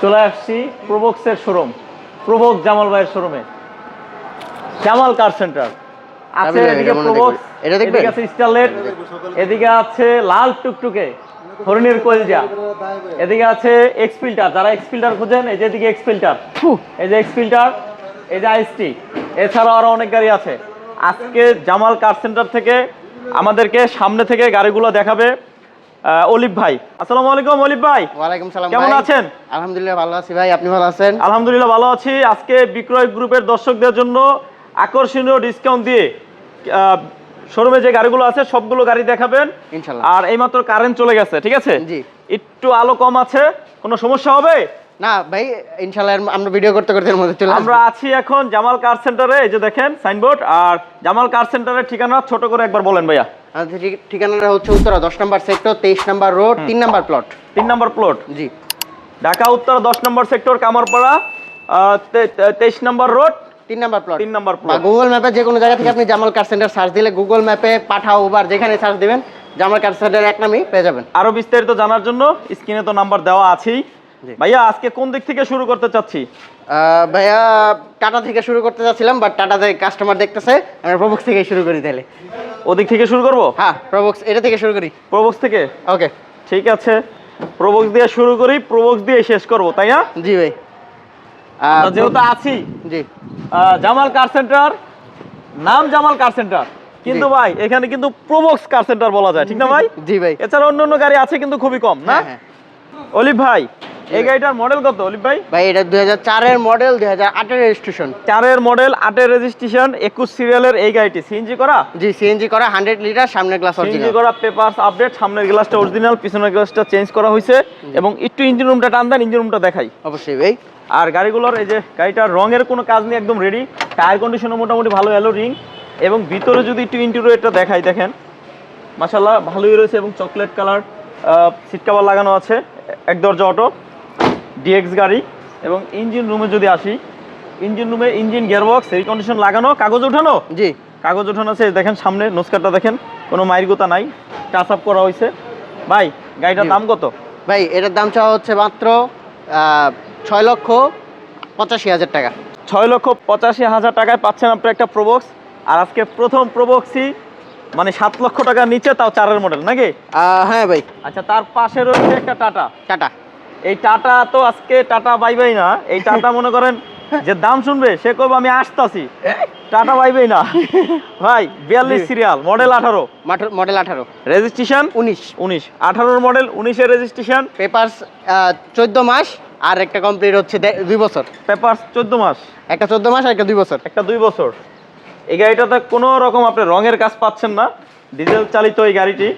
চলে আসছি প্রবক্সের শোরুম প্রবক জামাল ভাইয়ের শোরুমে। Jamal car centre? আছে এদিকে প্রবক্স এটা দেখবেন? এদিকে আছে স্টারলেট এদিকে আছে লাল টুকটুকে হরিণের কলজা। এদিকে আছে এক্স ফিল্টার যারা এক্স ফিল্টার খোঁজেন এই যে এদিকে এক্স ফিল্টার এই যে এক্স ফিল্টার এই যে আইসটি এছাড়াও আরও অনেক গাড়ি আছে। আজকে জামাল কার সেন্টার থেকে আমাদেরকে সামনে থেকে গাড়িগুলো দেখাবে। অলিভ ভাই। আসসালামু আলাইকুম অলিভ ভাই। ওয়ালাইকুম সালাম কেমন আছেন? আলহামদুলিল্লাহ ভালো আছি ভাই। আপনি ভালো আছেন? আলহামদুলিল্লাহ ভালো আছি। আজকে বিক্রয় গ্রুপের দর্শকদের জন্য আকর্ষণীয় ডিসকাউন্ট দিয়ে শোরুমে যে গাড়িগুলো আছে সবগুলো গাড়ি দেখাবেন। ইনশাল্লাহ আর এইমাত্র কারেন্ট চলে গেছে ঠিক আছে? জি। একটু আলো কম আছে। কোনো সমস্যা হবে? না ভাই ইনশাল্লাহ আমরা ভিডিও করতে করতে এর মধ্যে চলে আমরা আছি এখন জামাল কার সেন্টারে এই যে দেখেন সাইনবোর্ড আর জামাল কার সেন্টারের ঠিকানা ছোট করে একবার বলেন ভাইয়া। ঠিকানাটা হচ্ছে উত্তরা দশ নম্বর সেক্টর তেইশ নম্বর রোড তিন নম্বর প্লট তিন নম্বর প্লট জি। ঢাকা উত্তর দশ নম্বর সেক্টর কামারপাড়া তেইশ নম্বর রোড তিন নম্বর প্লট তিন নম্বর বা প্লট গুগল ম্যাপে যে কোনো জায়গা থেকে আপনি জামাল কার সেন্টার সার্চ দিলে গুগল ম্যাপে পাঠাও উবার যেখানে সার্চ দিবেন জামাল কার সেন্টার এক নামই পেয়ে যাবেন। আরও বিস্তারিত জানার জন্য স্ক্রিনে তো নাম্বার দেওয়া আছেই। ভাইয়া আজকে কোন দিক থেকে শুরু করতে চাচ্ছি? ভাইয়া টাটা থেকে শুরু করতে যাচ্ছিলাম বাট টাটাতে কাস্টমার দেখতেছে আমরা প্রবক্স থেকে শুরু করি তাহলে। ওদিক থেকে শুরু করব? হ্যাঁ প্রবক্স এটা থেকে শুরু করি। প্রবক্স থেকে? ওকে ঠিক আছে। প্রবক্স দিয়ে শুরু করি প্রবক্স দিয়ে শেষ করব তাই না? জি ভাই। যেহেতু আছি জি। জামাল কার সেন্টার নাম জামাল কার সেন্টার কিন্তু ভাই এখানে কিন্তু প্রবক্স কার সেন্টার বলা যায় ঠিক না ভাই? জি ভাই। এছাড়া অন্য অন্য গাড়ি আছে কিন্তু খুবই কম না? হ্যাঁ হ্যাঁ। অলিভ ভাই এই গাড়িটার মডেল কত অলিভ ভাই? ভাই এটা দুই হাজার চারের মডেল দুই হাজার আটের রেজিস্ট্রেশন চারের মডেল আটের রেজিস্ট্রেশন একুশ সিরিয়ালের এই গাড়িটি। সিএনজি করা? জি সিএনজি করা হান্ড্রেড লিটার সামনের গ্লাস সিএনজি অরিজিনাল করা পেপারস আপডেট সামনের গ্লাসটা অরিজিনাল পিছনের গ্লাসটা চেঞ্জ করা হয়েছে। এবং একটু ইঞ্জিন রুমটা টান দেন ইঞ্জিন রুমটা দেখাই। অবশ্যই ভাই। আর গাড়িগুলোর এই যে গাড়িটার রঙের কোনো কাজ নেই একদম রেডি টায়ার কন্ডিশনও মোটামুটি ভালো এলো রিং এবং ভিতরে যদি একটু ইন্টেরিয়রটা দেখাই দেখেন। মাশাল্লাহ ভালোই রয়েছে এবং চকলেট কালার সিট কাভার লাগানো আছে এক দরজা অটো ডিএক্স গাড়ি এবং ইঞ্জিন রুমে যদি আসি ইঞ্জিন রুমে ইঞ্জিন গিয়ারবক্স এই কন্ডিশন লাগানো কাগজ ওঠানো? জি। কাগজ ওঠানো আছে দেখেন সামনে নস্কারটা দেখেন কোনো মাইর গোতা নাই টাচ আপ করা হয়েছে ভাই গাড়িটার দাম কত? ভাই এটার দাম চাওয়া হচ্ছে মাত্র ছয় লক্ষ পঁচাশি হাজার টাকা। ছয় লক্ষ পঁচাশি হাজার টাকায় পাচ্ছেন আপনি একটা প্রবক্স আর আজকে প্রথম প্রবক্সই মানে সাত লক্ষ টাকার নিচে তাও চারের মডেল নাকি? হ্যাঁ ভাই। আচ্ছা তার পাশে রয়েছে একটা টাটা টাটা এই টাটা তো আজকে টাটা বাই বাই না। এই টাটা মনে করেন যে দাম শুনবে সে কবে আমি আসতাছি। টাটা বাই বাই না। ভাই বিয়াল্লিশ সিরিয়াল মডেল আঠারো। মডেল আঠারো। রেজিস্ট্রেশন উনিশ। উনিশ। আঠারোর মডেল উনিশের রেজিস্ট্রেশন পেপার্স চোদ্দ মাস আর একটা কমপ্লিট হচ্ছে দুই বছর। পেপার চোদ্দ মাস। একটা চোদ্দ মাস আর একটা দুই বছর। একটা দুই বছর। এই গাড়িটাতে কোনো রকম আপনি রঙের কাজ পাচ্ছেন না। ডিজেল চালিত এই গাড়িটি।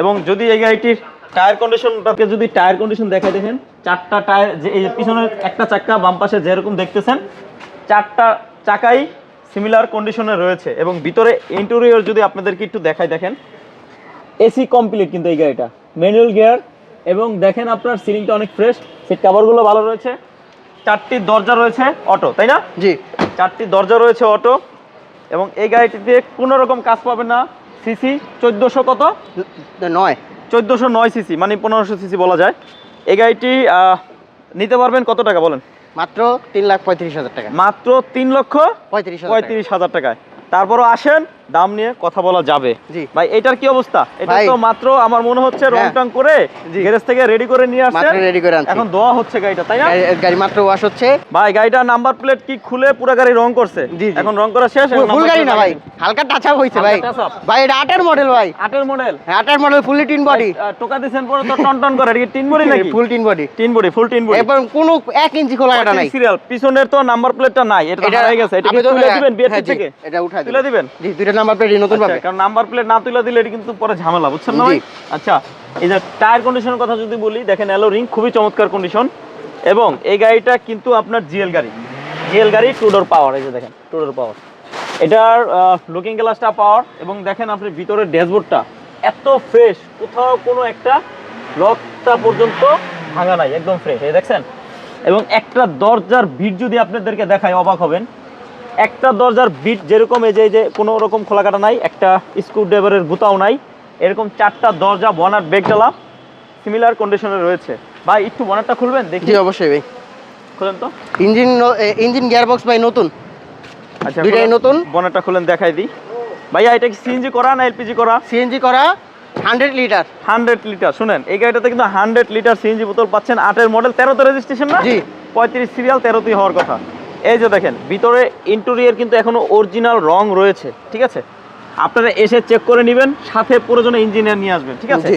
এবং যদি এই গাড়িটির টায়ার কন্ডিশনটাকে যদি টায়ার কন্ডিশন দেখাই দেখেন চারটা টায়ার যে এই পিছনের একটা চাকা বাম পাশে যেরকম দেখতেছেন চারটা চাকাই সিমিলার কন্ডিশনে রয়েছে। এবং ভিতরে ইন্টেরিয়র যদি আপনাদেরকে একটু দেখাই দেখেন এসি কমপ্লিট কিন্তু এই গাড়িটা। ম্যানুয়াল গিয়ার এবং দেখেন আপনার সিলিংটা অনেক ফ্রেশ সিট কাভারগুলো ভালো রয়েছে। চারটি দরজা রয়েছে অটো তাই না? জি। চারটি দরজা রয়েছে অটো এবং এই গাড়িটিতে কোনো রকম কাজ পাবে না। সিসি চোদ্দোশো কত? নয়। চোদ্দোশো নয় সিসি মানে পনেরোশো সিসি বলা যায়। এই গাড়িটি আহ, নিতে পারবেন কত টাকা বলেন? মাত্র তিন লাখ পঁয়ত্রিশ হাজার টাকা। মাত্র তিন লক্ষ পঁয়ত্রিশ পঁয়ত্রিশ হাজার টাকায়। তারপরও আসেন দাম নিয়ে কথা বলা যাবে। ভাই এটার কি অবস্থা? এটা তো মাত্র আমার মনে হচ্ছে রং হ্যাঁ। টং করে গ্যারেজ থেকে রেডি করে নিয়ে আসছে রেডি করে আনছি। এখন দোয়া হচ্ছে গাড়িটা তাই না? গাড়ি- মাত্র ওয়াশ হচ্ছে। ভাই গাড়িটার নাম্বার প্লেট কি খুলে পুরো গাড়ি রং করছে। এখন রং করা শেষ ফুল গাড়ি না ভাই। হালকা টাচ আপ হয়েছে ভাই? ভাই এটা আটের মডেল ভাই। আটের মডেল হ্যাঁ আটের মডেল ফুললি টিন বডি টোকা দিছেন পরে তো টন টন করে এটা কি তিন বডি নাকি? Full tin body tin body full tin body এবং কোনো এক ইঞ্চি খোলা কাটা নাই। সিরিয়াল পিছনের তো নাম্বার প্লেটটা নাই এটা হারিয়ে গেছে। এটা তুলে দিবেন বিয়ের হ্যাঁ, থেকে? এটা উঠাই তুলে দিবেন? জি দুইটা নাম্বার প্লেট নতুন আচ্ছা, পাবে? কারণ নাম্বার প্লেট না তুলে দিলে এটা কিন্তু পরে ঝামেলা বুঝছেন না আচ্ছা এই যে টায়ার কন্ডিশনের কথা যদি বলি দেখেন এলো রিং খুবই চমৎকার কন্ডিশন এবং এই গাড়িটা কিন্তু আপনার জিএল গাড়ি। জিএল গাড়ি টু ডোর পাওয়ার এই যে দেখেন টু ডোর পাওয়ার এটার লুকিং গ্লাসটা পাওয়ার এবং দেখেন আপনি ভিতরের ড্যাশবোর্ডটা এত ফ্রেশ কোথাও কোনো একটা লকটা পর্যন্ত ভাঙা নাই একদম ফ্রেশ এই দেখছেন? এবং একটা দরজার ভিড় যদি আপনাদেরকে দেখায় অবাক হবেন একটা দরজার বিট যেরকম এই যে এই যে কোনো রকম খোলা কাটা নাই একটা স্ক্রু ড্রাইভারের গুতাও নাই এরকম চারটা দরজা বনার বেগ ডালা সিমিলার কন্ডিশনে রয়েছে। ভাই একটু বনারটা খুলবেন? দেখি। অবশ্যই ভাই। খুলেন তো? ইঞ্জিন ইঞ্জিন গিয়ারবক্স ভাই নতুন। আচ্ছা দুইটাই নতুন। বনেটটা খুলেন দেখাই দিই। ভাইয়া এটা কি সিএনজি করা না এলপিজি করা? সিএনজি করা হান্ড্রেড লিটার হান্ড্রেড লিটার শুনেন এই গাড়িটাতে কিন্তু হান্ড্রেড লিটার সিএনজি বোতল পাচ্ছেন আটের মডেল তেরোতে রেজিস্ট্রেশন না? জি। পঁয়ত্রিশ সিরিয়াল তেরোতেই হওয়ার কথা। এই যে দেখেন ভিতরে ইন্টেরিয়র কিন্তু এখনও অরিজিনাল রং রয়েছে ঠিক আছে? আপনারা এসে চেক করে নেবেন সাথে প্রয়োজনে ইঞ্জিনিয়ার নিয়ে আসবেন ঠিক আছে?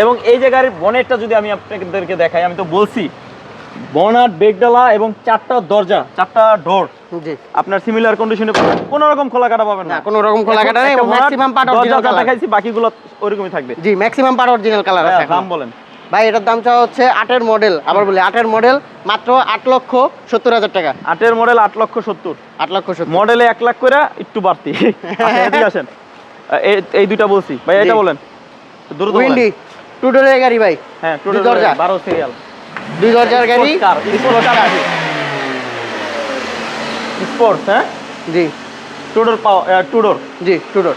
এবং এই যে গাড়ির বনেটটা যদি আমি আপনাদেরকে দেখাই আমি তো বলছি বনাট বেগডালা এবং চারটা দরজা চারটা ডোর জি। আপনার সিমিলার কন্ডিশনে কোনো রকম খোলা কাটা পাবেন না। কোনো রকম খোলা কাটা নেই ম্যাক্সিমাম পার্ট অরিজিনাল কালার দেখাইছি বাকিগুলো ওরকমই থাকবে। জি ম্যাক্সিমাম পার্ট অরিজিনাল কালার আছে। দাম বলেন। ভাই এটার দাম চাওয়া হচ্ছে আটের মডেল আবার বলি আটের মডেল মাত্র আট লক্ষ সত্তর হাজার টাকা। আটের মডেল আট লক্ষ সত্তর। আট লক্ষ সত্তর। মডেলে এক লাখ করে একটু বাড়তি। আচ্ছা, আসেন। এই- দুইটা বলছি। ভাই এটা বলেন। দ্রুত। উইন্ডি টু ডোরের গাড়ি ভাই। হ্যাঁ দরজা। বারো সিরিয়াল দুই দরজার গাড়ি। স্পোর্টস হ্যাঁ জি টু ডোর টু ডোর জি। Two door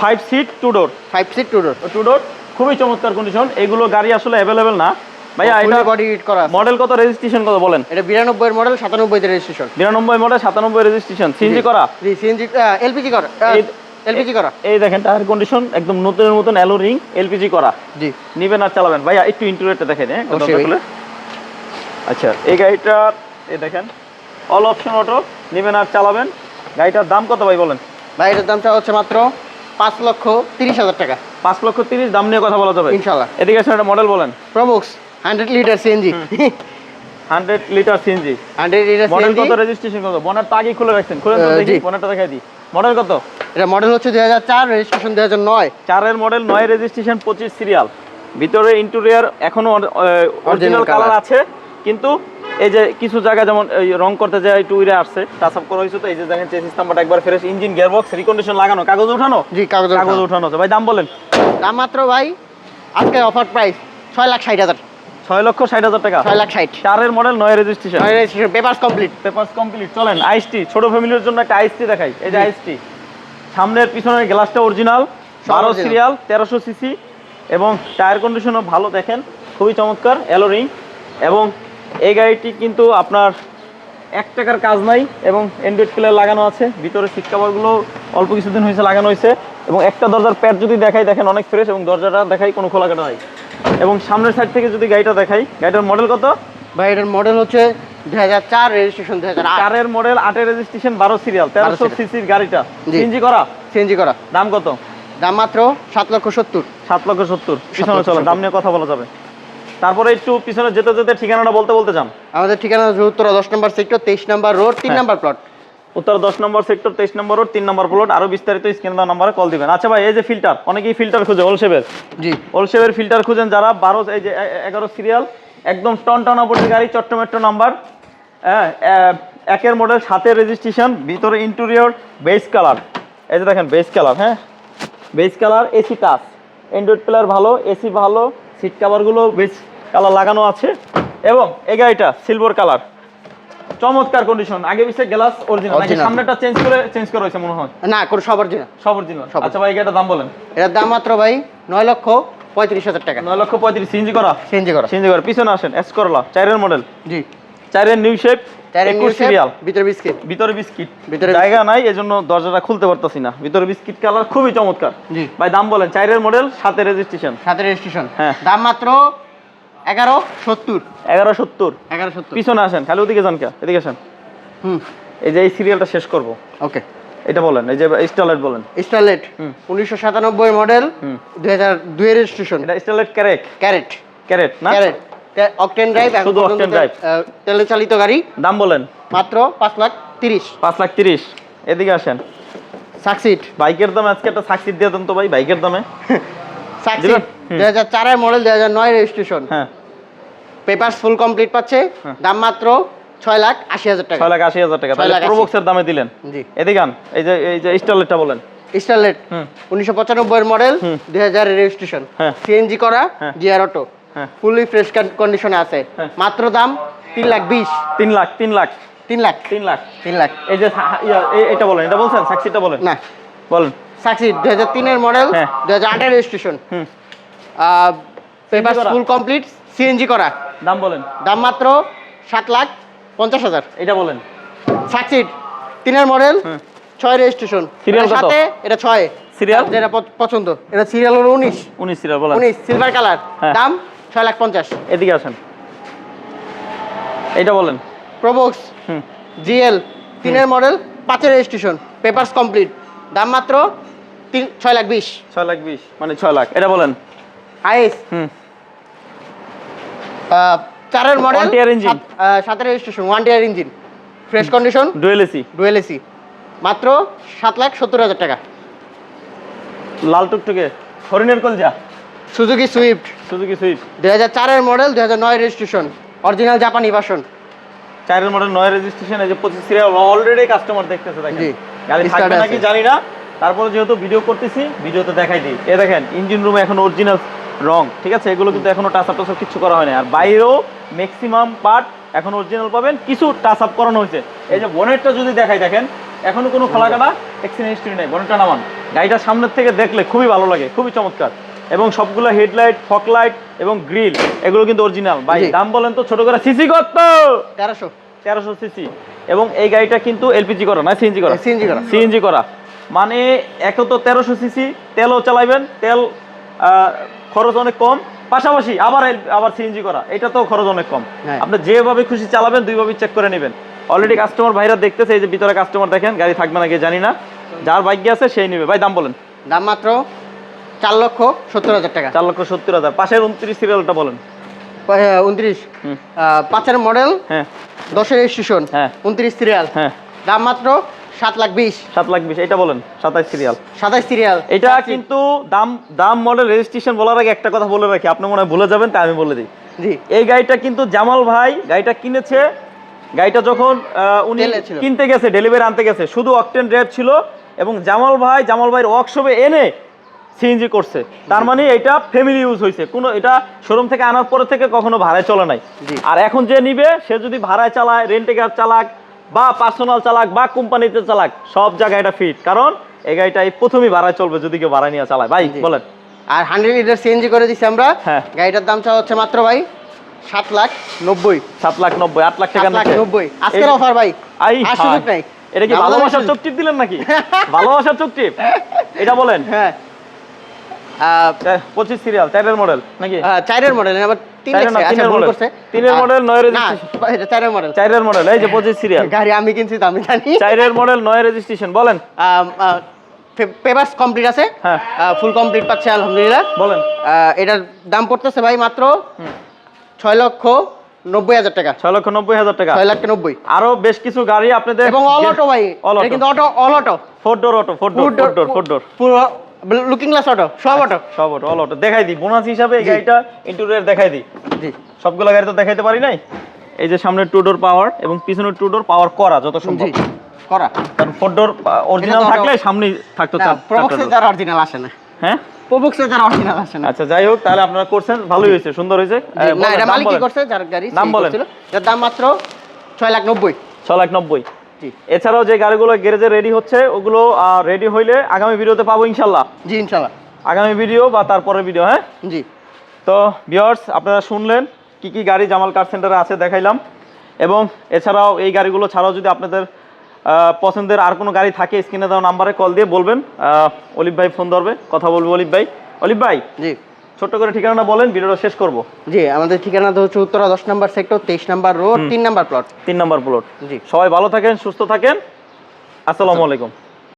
five seat two door five seat two door two door খুবই চমৎকার কন্ডিশন এগুলো গাড়ি আসলে অ্যাভেলেবেল না। ভাইয়া এটা বডি হিট করা মডেল কত রেজিস্ট্রেশন কত বলেন? এটা এর মডেল রেজিস্ট্রেশন নিরানব্বই মডেল সাতানব্বই রেজিস্ট্রেশন সিএনজি করা? জি সিএনজি এলপিজি করা এলপিজি করা। এই দেখেন টায়ার কন্ডিশন একদম নতুনের মতন অ্যালো রিং এলপিজি করা। জি। নিবেন আর চালাবেন। ভাইয়া একটু ইন্টেরিয়রটা দেখেন হ্যাঁ। আচ্ছা এই গাড়িটা এই দেখেন অল অপশন অটো নিবেন আর চালাবেন। গাড়িটার দাম কত ভাই বলেন? ভাই এটার দাম চাওয়া হচ্ছে মাত্র পাঁচ লক্ষ তিরিশ হাজার টাকা। পাঁচ লক্ষ তিরিশ দাম নিয়ে কথা বলা যাবে। ইনশাল্লাহ এদিকে আসেন একটা মডেল বলেন। Probox hundred litre CNG hundred litre CNG hundred litre model কত রেজিস্ট্রেশন কত? বনার তো আগেই খুলে রাখছেন। খুলে তো দেখি। বনারটা দেখাই দিই। মডেল কত? এটা মডেল হচ্ছে দুই হাজার চার রেজিস্ট্রেশন দুই হাজার নয়। চারের মডেল নয় রেজিস্ট্রেশন পঁচিশ সিরিয়াল ভিতরে ইন্টেরিয়ার এখনও অরিজিনাল কালার আছে কিন্তু এই যে কিছু জায়গা যেমন এই রং করতে যায় একটু উইরে আসছে টাচ আপ করা হয়েছে তো এই যে দেখেন চেসিস নাম্বারটা একবার ফ্রেশ ইঞ্জিন গিয়ারবক্স রিকন্ডিশন লাগানো। কাগজ উঠানো? জি কাগজ কাগজ উঠানো আছে। ভাই দাম বলেন। দাম মাত্র ভাই আজকে অফার প্রাইস ছয় লাখ ষাট হাজার। ছয় লক্ষ ষাট হাজার টাকা। ছয় লাখ ষাট। চারের মডেল নয় registration registration paper complete papers complete চলেন আইসটি ছোট ফ্যামিলির জন্য একটা আইসটি দেখাই। এই যে। আইসটি সামনের পিছনের গ্লাসটা অরিজিনাল বারো। সিরিয়াল তেরোশো সিসি এবং টায়ার কন্ডিশনও ভালো দেখেন। খুবই চমৎকার অ্যালোরিং এবং এই গাড়িটি কিন্তু আপনার এক টাকার কাজ নাই এবং অ্যান্ড্রয়েড প্লেয়ার লাগানো আছে। ভিতরে সিট কাভারগুলো অল্প কিছুদিন হয়েছে লাগানো হয়েছে এবং একটা দরজার প্যাড যদি দেখাই দেখেন অনেক ফ্রেশ এবং দরজাটা দেখাই কোনো খোলা কাটা নাই। এবং সামনের সাইড থেকে যদি গাড়িটা দেখাই গাড়িটার মডেল কত? ভাই এটার মডেল হচ্ছে দুই হাজার চার রেজিস্ট্রেশন দুই হাজার চারের মডেল আটের রেজিস্ট্রেশন বারো সিরিয়াল তেরোশো serial। সিসির গাড়িটা। জি। সিএনজি করা? সিএনজি করা। দাম কত? দাম মাত্র সাত লক্ষ সত্তর। সাত লক্ষ সত্তর। দাম নিয়ে কথা বলা যাবে। তারপরে একটু পিছনে যেতে যেতে ঠিকানাটা বলতে বলতে যান। আমাদের ঠিকানা উত্তর দশ নম্বর সেক্টর তেইশ নম্বর রোড তিন হ্যাঁ। নম্বর প্লট উত্তর দশ নম্বর সেক্টর তেইশ নম্বর রোড তিন নম্বর প্লট আরও বিস্তারিত স্ক্রিন দেওয়া নাম্বারে কল দিবেন। আচ্ছা ভাই এই যে ফিল্টার অনেকেই ফিল্টার খুঁজে ওলশেপের জি। ওলশেপের ফিল্টার খুঁজেন যারা বারো এই যে এগারো সিরিয়াল একদম টন টন অপরের গাড়ি চট্টমেট্রো নাম্বার হ্যাঁ একের মডেল সাতের রেজিস্ট্রেশন ভিতরে ইন্টেরিয়র বেস কালার এই যে দেখেন বেস কালার হ্যাঁ? Base colour AC touch Android player ভালো এসি ভালো সিট কাভারগুলো বেস কালার লাগানো আছে। এবং এই গাড়িটা সিলভার কালার। চমৎকার কন্ডিশন আগে পিছিয়ে গ্লাস অরিজিনাল নাকি সামনেটা চেঞ্জ করে চেঞ্জ করা হয়েছে মনে হয়? না কোনো সবার জন্য সব অরিজিনাল আচ্ছা ভাই গাড়িটার দাম বলেন। এটার দাম মাত্র ভাই নয় লক্ষ পঁয়ত্রিশ হাজার টাকা। নয় লক্ষ পঁয়ত্রিশ সিএনজি করা? সিএনজি করা। সিএনজি করা। পিছনে আসেন এস করলা চারের মডেল জি। চারের নিউ শেপ চারের নিউ সিরিয়াল ভিতরে বিস্কিট। ভিতরে বিস্কিট। ভিতরে জায়গা নাই এজন্য দরজাটা খুলতে পারতাছি না। ভিতরে বিস্কিট কালার খুবই চমৎকার। জি। ভাই দাম বলেন। চারের মডেল সাথে রেজিস্ট্রেশন সাথে রেজিস্ট্রেশন হ্যাঁ। দাম মাত্র এগারো সত্তর। এগারো সত্তর। এগারো সত্তর। পিছনে আসেন খালি ওদিকে যান কে? এদিকে আসেন। হুম। এই যে এই সিরিয়ালটা শেষ করব। ওকে। এটা বলেন এই যে স্টারলাইট বলেন। স্টারলেট হুম। উনিশশো সাতানব্বই মডেল। দুই হাজার দুই রেজিস্ট্রেশন এটা স্টারলাইট ক্যারেক ক্যারেট ক্যারেট না? ক্যারেট অকটেন ড্রাইভ শুধু octane drive। তেলে চালিত গাড়ি। দাম বলেন। মাত্র পাঁচ লাখ তিরিশ। পাঁচ লাখ তিরিশ। এদিকে আসেন। সাকসিড বাইকের দামে আজকে একটা সাকসিড দিয়ে দেন তো ভাই বাইকের দামে। সাকসিড। দুই হাজার চারের মডেল দুই হাজার নয় রেজিস্ট্রেশন পেপারস ফুল কমপ্লিট পাচ্ছে হ্যাঁ। দাম মাত্র ছয় লাখ আশি হাজার টাকা। ছয় লাখ আশি হাজার টাকা। তাহলে প্রোবক্সের দামে দিলেন। জি। এদিকে এই যে এই যে স্টারলাইটটা বলেন। স্টারলেট উনিশশো পঁচানব্বই মডেল দুই হাজার রেজিস্ট্রেশন। সিএনজি করা। গিয়ার অটো ফুলি ফ্রেশ কন্ডিশনে আছে। হ্যাঁ। মাত্র দাম তিন লাখ বিশ। তিন লাখ তিন লাখ। তিন লাখ। তিন লাখ। তিন লাখ। এই যে এটা বলেন এটা বলছেন? সাকসিটা বলেন? না। বলেন। সাকসিড দুই হাজার তিনের মডেল হ্যাঁ। দুই হাজার আটের registration paper? Full complete CNG করা? দাম বলেন। দাম মাত্র সাত লাখ পঞ্চাশ হাজার। এটা বলেন। সাকসিড তিনের মডেল ছয় রেজিস্ট্রেশন কত? সাথে এটা ছয়। Serial? যেটা পছন্দ এটা সিরিয়াল হলো উনিশ। উনিশ সিরিয়াল বলেন। উনিশ সিলভার কালার হ্যাঁ। দাম ছয় লাখ পঞ্চাশ। এদিকে আসেন। এটা বলেন। প্রোবক্স জিএল তিনের মডেল পাঁচের রেজিস্ট্রেশন পেপারস কমপ্লিট দাম মাত্র তিন ছয় লাখ বিশ। ছয় লাখ বিশ মানে ছয় লাখ। এটা বলেন। হুম। চারের মডেল tier engine. সাতের registration one tier engine fresh condition dual AC dual AC মাত্র সাত লাখ সত্তর হাজার টাকা। লাল টুকটুকে। হরিণের কলজা। সুজুকি সুইফট সুজুকি সুইফট দুই হাজার চারের মডেল দুই হাজার নয় রেজিস্ট্রেশন অরিজিনাল জাপানি ভার্সন চারের মডেল নয় রেজিস্ট্রেশন এই যে পঁচিশ সিরিয়াল অলরেডি কাস্টমার দেখতেছে দেখেন। জি, গাড়ি থাকবে নাকি জানি না। তারপরে যেহেতু ভিডিও করতেছি ভিডিও ভিডিওতে দেখাই দিই। এ দেখেন ইঞ্জিন রুমে এখন অরিজিনাল রং ঠিক আছে? এগুলো কিন্তু এখনও টাচ আপ টাচ কিছু করা হয়নি আর বাইরেও ম্যাক্সিমাম পার্ট এখন অরিজিনাল পাবেন কিছু টাচ আপ করানো হয়েছে। এই যে বনেটটা যদি দেখাই দেখেন এখনও কোনো খোলা কাটা অ্যাক্সিডেন্ট হিস্ট্রি নেই বনেটটা নামান। গাড়িটা সামনের থেকে দেখলে খুবই ভালো লাগে খুবই চমৎকার। এবং সবগুলো হেডলাইট ফক লাইট এবং গ্রিল এগুলো কিন্তু অরিজিনাল ভাই দাম বলেন তো ছোট করে সিসি কত? তেরোশো। তেরোশো সিসি এবং এই গাড়িটা কিন্তু এলপিজি করা না সিএনজি করা? সিএনজি করা। সিএনজি করা। মানে এক তো তেরোশো সিসি তেলও চালাইবেন তেল খরচ অনেক কম। পাশাপাশি আবার আবার সিএনজি করা। এটা তো খরচ অনেক কম। হ্যাঁ। আপনি যেভাবে খুশি চালাবেন দুইভাবে চেক করে নেবেন। অলরেডি কাস্টমার ভাইরা দেখতেছে এই যে ভিতরে কাস্টমার দেখেন গাড়ি থাকবে নাকি জানি না। যার ভাগ্য আছে সেই নেবে। ভাই দাম বলেন। দাম মাত্র চার লক্ষ সত্তর হাজার টাকা। চার লক্ষ সত্তর হাজার। পাশের উনত্রিশ সিরিয়ালটা বলেন। উনত্রিশ। পাঁচের মডেল হ্যাঁ। দশের রেজিস্ট্রেশন হ্যাঁ। উনত্রিশ সিরিয়াল হ্যাঁ। দাম মাত্র সাত লাখ বিশ। সাত লাখ বিশ এটা বলেন সাতাশ সিরিয়াল সাতাশ সিরিয়াল এটা কিন্তু দাম দাম মডেল রেজিস্ট্রেশন বলার আগে একটা কথা বলে রাখি আপনি মনে হয় ভুলে যাবেন তাই আমি বলে দিই। জি। এই গাড়িটা কিন্তু জামাল ভাই গাড়িটা কিনেছে গাড়িটা যখন উনি কিনতে গেছে ডেলিভারি আনতে গেছে শুধু অকটেন ড্রাইভ ছিল এবং জামাল ভাই জামাল ভাইয়ের ওয়ার্কশপে এনে সিএনজি করছে। তার মানে এটা ফ্যামিলি ইউজ হয়েছে। কোনো এটা শোরুম থেকে আনার পরে থেকে কখনো ভাড়ায় চলে নাই। আর এখন যে নিবে সে যদি ভাড়ায় চালায় রেন্টে কার চালাক বা পার্সোনাল চালাক বা কোম্পানিতে চালাক সব জায়গায় এটা ফিট কারণ এই গাড়িটা এই প্রথমই ভাড়ায় চলবে যদি কেউ ভাড়া নিয়ে চালায়। ভাই বলেন। আর হান্ড্রেড লিটার সিএনজি করে দিচ্ছি আমরা। হ্যাঁ। গাড়িটার দাম চাওয়া হচ্ছে মাত্র ভাই সাত লাখ নব্বই। সাত লাখ নব্বই আট লাখ টাকা লাখ নব্বই। আজকের অফার ভাই। আই সুযোগ নাই। এটা কি ভালোবাসার চোখ টিপ দিলেন নাকি? ভালোবাসার চোখ টিপ এটা বলেন। হ্যাঁ। পঁচিশ সিরিয়াল চারের মডেল নাকি? চারের মডেল আবার তিন চারের লেখছে, না, তিনের ভুল model। করছে। তিনের আহ, model, নয় না চারের মডেল চারের মডেল এই যে পঁচিশ সিরিয়াল গাড়ি আমি কিনছি তো আমি জানি। চারের মডেল নয় রেজিস্ট্রেশন বলেন। পেপারস কমপ্লিট আছে। হ্যাঁ। ফুল কমপ্লিট পাচ্ছে আলহামদুলিল্লাহ। বলেন। এটার দাম পড়তেছে ভাই মাত্র ছয় লক্ষ নব্বই হাজার টাকা। ছয় লক্ষ নব্বই হাজার টাকা। ছয় লাখ নব্বই। আরও বেশ কিছু গাড়ি আপনাদের এবং অল অটো ভাই। অল কিন্তু auto all auto four door auto four door four door four door পুরো লুকিং গ্লাস অটো সব অটো সব অটো অল অটো দেখাই দিই বোনাস হিসাবে এই গাড়িটা ইন্টেরিয়র দেখাই দিই। জি। সবগুলো গাড়ি তো দেখাইতে পারি নাই? এই যে সামনে টু ডোর পাওয়ার এবং পিছনের টু ডোর পাওয়ার করা যত সম্ভব। করা। কারণ ফোর ডোর অরিজিনাল থাকলে সামনে থাকতো চার- প্রবক্সে যারা অরিজিনাল আসে না। হ্যাঁ? প্রবক্সে যারা অরিজিনাল আসে না। আচ্ছা যাই হোক তাহলে আপনারা করছেন ভালোই হয়েছে সুন্দর হয়েছে। না এটা মালিক কি করছে যার গাড়ি নাম বলেন। এটার দাম মাত্র ছয় লাখ নব্বই। ছ লাখ নব্বই। জি। এছাড়াও যে গাড়িগুলো গ্যারেজে রেডি হচ্ছে ওগুলো রেডি হইলে আগামী ভিডিওতে পাবো ইনশাল্লাহ। জি ইনশাল্লাহ। আগামী ভিডিও বা তারপরের ভিডিও হ্যাঁ? জি। তো ভিওর্স আপনারা শুনলেন কি কি গাড়ি জামাল কার সেন্টারে আছে দেখাইলাম। এবং এছাড়াও এই গাড়িগুলো ছাড়াও যদি আপনাদের পছন্দের আর কোনো গাড়ি থাকে স্ক্রিনে দেওয়া নাম্বারে কল দিয়ে বলবেন। অলিভ ভাই ফোন ধরবে কথা বলব অলিভ ভাই। অলিভ ভাই? জি। ছোট্ট করে ঠিকানাটা বলেন ভিডিওটা শেষ করব। জি আমাদের ঠিকানা হচ্ছে উত্তরা দশ নম্বর সেক্টর তেইশ নম্বর রোড তিন নম্বর প্লট তিন নম্বর প্লট জি। সবাই ভালো থাকেন সুস্থ থাকেন। আসসালামু আলাইকুম।